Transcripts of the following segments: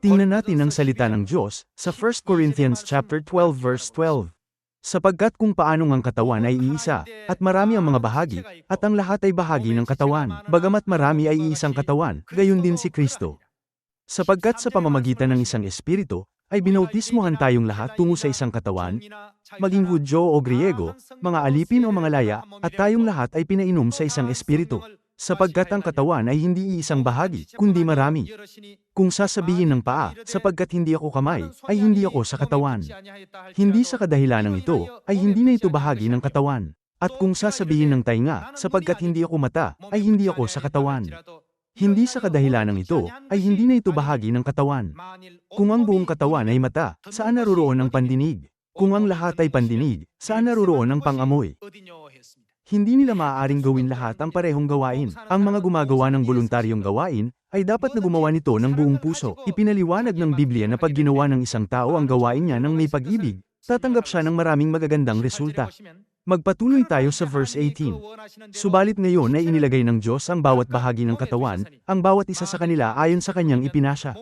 Tingnan natin ang salita ng Diyos sa 1 Corinthians chapter 12 verse 12. Sapagkat kung paanong ang katawan ay iisa, at marami ang mga bahagi, at ang lahat ay bahagi ng katawan, bagamat marami ay iisang katawan, gayon din si Kristo. Sapagkat sa pamamagitan ng isang espiritu, ay binautismohan tayong lahat tungo sa isang katawan, maging Hudyo o Griego, mga alipin o mga laya, at tayong lahat ay pinainom sa isang espiritu. Sapagkat ang katawan ay hindi iisang bahagi, kundi marami. Kung sasabihin ng paa, sapagkat hindi ako kamay, ay hindi ako sa katawan. Hindi sa kadahilanang ito, ay hindi na ito bahagi ng katawan. At kung sasabihin ng tainga, sapagkat hindi ako mata, ay hindi ako sa katawan. Hindi sa kadahilanang ito, ay hindi na ito bahagi ng katawan. Kung ang buong katawan ay mata, saan naroroon ang pandinig? Kung ang lahat ay pandinig, saan naroroon ang pangamoy? Hindi nila maaaring gawin lahat ang parehong gawain. Ang mga gumagawa ng voluntaryong gawain, ay dapat na gumawa nito ng buong puso. Ipinaliwanag ng Biblia na pag ginawa ng isang tao ang gawain niya ng may pag-ibig, tatanggap siya ng maraming magagandang resulta. Magpatuloy tayo sa verse 18. Subalit ngayon ay inilagay ng Diyos ang bawat bahagi ng katawan, ang bawat isa sa kanila ayon sa kanyang ipinasya.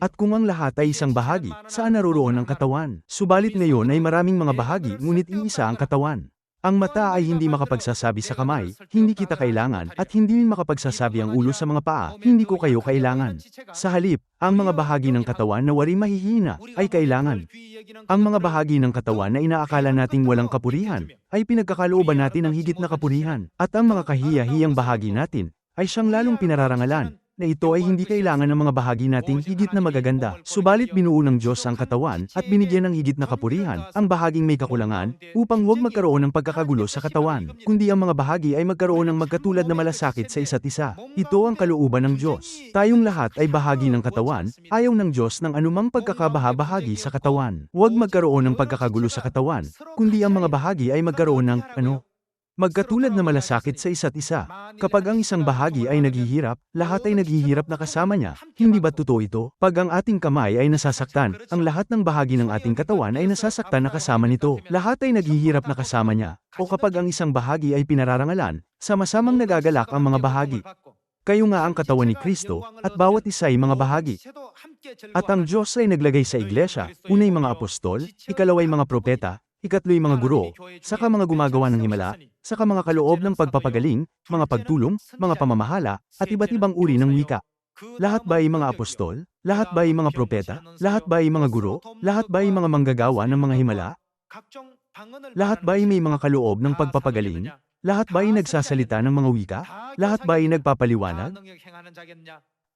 At kung ang lahat ay isang bahagi, saan naroroon ang katawan? Subalit ngayon ay maraming mga bahagi, ngunit iisa ang katawan. Ang mata ay hindi makapagsasabi sa kamay, hindi kita kailangan, at hindi rin makapagsasabi ang ulo sa mga paa, hindi ko kayo kailangan. Sa halip, ang mga bahagi ng katawan na wari mahihina, ay kailangan. Ang mga bahagi ng katawan na inaakala nating walang kapurihan, ay pinagkakalooban natin ng higit na kapurihan, at ang mga kahiya-hiyang bahagi natin, ay siyang lalong pinararangalan, na ito ay hindi kailangan ng mga bahagi nating higit na magaganda. Subalit binuo ng Diyos ang katawan, at binigyan ng higit na kapurihan, ang bahaging may kakulangan, upang huwag magkaroon ng pagkakagulo sa katawan, kundi ang mga bahagi ay magkaroon ng magkatulad na malasakit sa isa't isa. Ito ang kalooban ng Diyos. Tayong lahat ay bahagi ng katawan, ayaw ng Diyos ng anumang pagkakabaha-bahagi sa katawan. Huwag magkaroon ng pagkakagulo sa katawan, kundi ang mga bahagi ay magkaroon ng, ano, Magkatulad na malasakit sa isa't isa. Kapag ang isang bahagi ay naghihirap, lahat ay naghihirap na kasama niya. Hindi ba totoo ito? Pag ang ating kamay ay nasasaktan, ang lahat ng bahagi ng ating katawan ay nasasaktan na kasama nito. Lahat ay naghihirap na kasama niya. O kapag ang isang bahagi ay pinararangalan, sama-samang nagagalak ang mga bahagi. Kayo nga ang katawan ni Kristo, at bawat isa ay mga bahagi. At ang Diyos ay naglagay sa iglesia, unay mga apostol, ikalaway mga propeta, ikatlo'y mga guro, saka mga gumagawa ng himala, saka mga kaloob ng pagpapagaling, mga pagtulong, mga pamamahala, at iba't ibang uri ng wika. Lahat ba ay mga apostol? Lahat ba ay mga propeta? Lahat ba ay mga guro? Lahat ba ay mga manggagawa ng mga himala? Lahat ba ay may mga kaloob ng pagpapagaling? Lahat ba ay nagsasalita ng mga wika? Lahat ba ay nagpapaliwanag?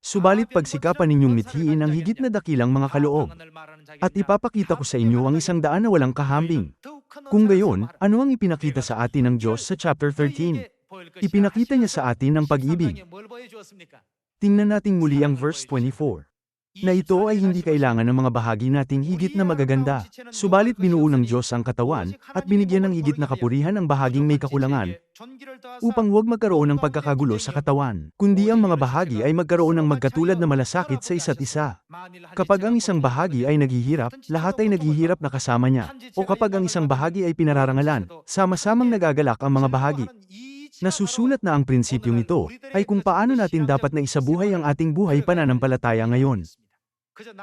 Subalit pagsikapan ninyong mithiin ang higit na dakilang mga kaloob. At ipapakita ko sa inyo ang isang daan na walang kahambing. Kung gayon, ano ang ipinakita sa atin ng Diyos sa chapter 13? Ipinakita niya sa atin ang pag-ibig. Tingnan nating muli ang verse 24. Na ito ay hindi kailangan ng mga bahagi nating higit na magaganda. Subalit binuo ng Diyos ang katawan, at binigyan ng higit na kapurihan ang bahaging may kakulangan, upang huwag magkaroon ng pagkakagulo sa katawan, kundi ang mga bahagi ay magkaroon ng magkatulad na malasakit sa isa't isa. Kapag ang isang bahagi ay naghihirap, lahat ay naghihirap na kasama niya. O kapag ang isang bahagi ay pinararangalan, sama-samang nagagalak ang mga bahagi. Nasusulat na ang prinsipyong ito, ay kung paano natin dapat na isabuhay ang ating buhay pananampalataya ngayon.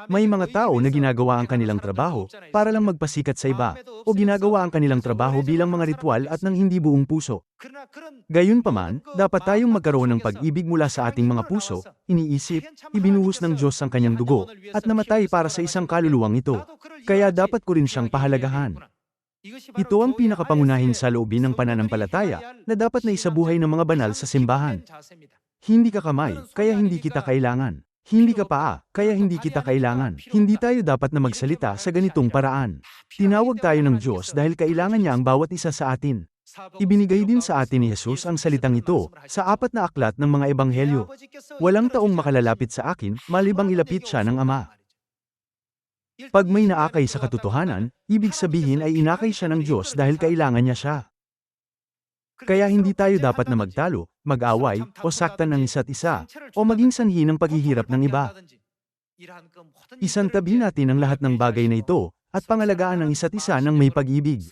May mga tao na ginagawa ang kanilang trabaho para lang magpasikat sa iba, o ginagawa ang kanilang trabaho bilang mga ritual at ng hindi buong puso. Gayunpaman, dapat tayong magkaroon ng pag-ibig mula sa ating mga puso, iniisip, ibinuhos ng Diyos ang kanyang dugo, at namatay para sa isang kaluluwang ito. Kaya dapat ko rin siyang pahalagahan. Ito ang pinakapangunahin sa loobin ng pananampalataya na dapat na isabuhay ng mga banal sa simbahan. Hindi ka kamay, kaya hindi kita kailangan. Hindi ka paa, kaya hindi kita kailangan. Hindi tayo dapat na magsalita sa ganitong paraan. Tinawag tayo ng Diyos dahil kailangan niya ang bawat isa sa atin. Ibinigay din sa atin ni Jesus ang salitang ito sa apat na aklat ng mga ebanghelyo. Walang taong makalalapit sa akin, malibang ilapit siya ng Ama. Pag may naakay sa katotohanan, ibig sabihin ay inakay siya ng Diyos dahil kailangan niya siya. Kaya hindi tayo dapat na magtalo, mag-away, o saktan ng isa't isa, o maging sanhi ng paghihirap ng iba. Isantabi natin ang lahat ng bagay na ito, at pangalagaan ng isa't isa ng may pag-ibig.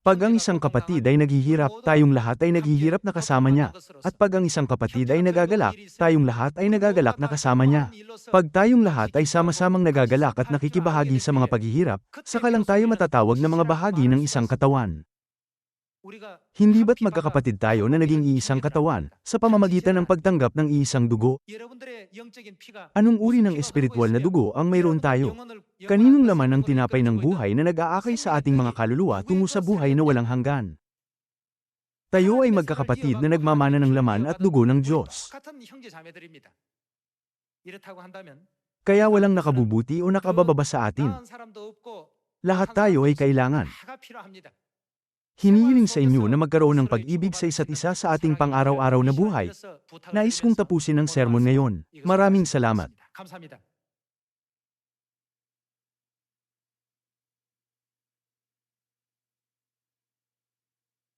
Pag ang isang kapatid ay naghihirap, tayong lahat ay naghihirap na kasama niya. At pag ang isang kapatid ay nagagalak, tayong lahat ay nagagalak na kasama niya. Pag tayong lahat ay sama-samang nagagalak at nakikibahagi sa mga paghihirap, saka lang tayo matatawag na mga bahagi ng isang katawan. Hindi ba't magkakapatid tayo na naging iisang katawan, sa pamamagitan ng pagtanggap ng iisang dugo? Anong uri ng espiritual na dugo ang mayroon tayo? Kaninong laman ang tinapay ng buhay na nag-aakay sa ating mga kaluluwa tungo sa buhay na walang hanggan? Tayo ay magkakapatid na nagmamana ng laman at dugo ng Diyos. Kaya walang nakabubuti o nakabababa sa atin. Lahat tayo ay kailangan. Hinihiling sa inyo na magkaroon ng pag-ibig sa isa't isa sa ating pang-araw-araw na buhay. Nais kong tapusin ang sermon ngayon. Maraming salamat.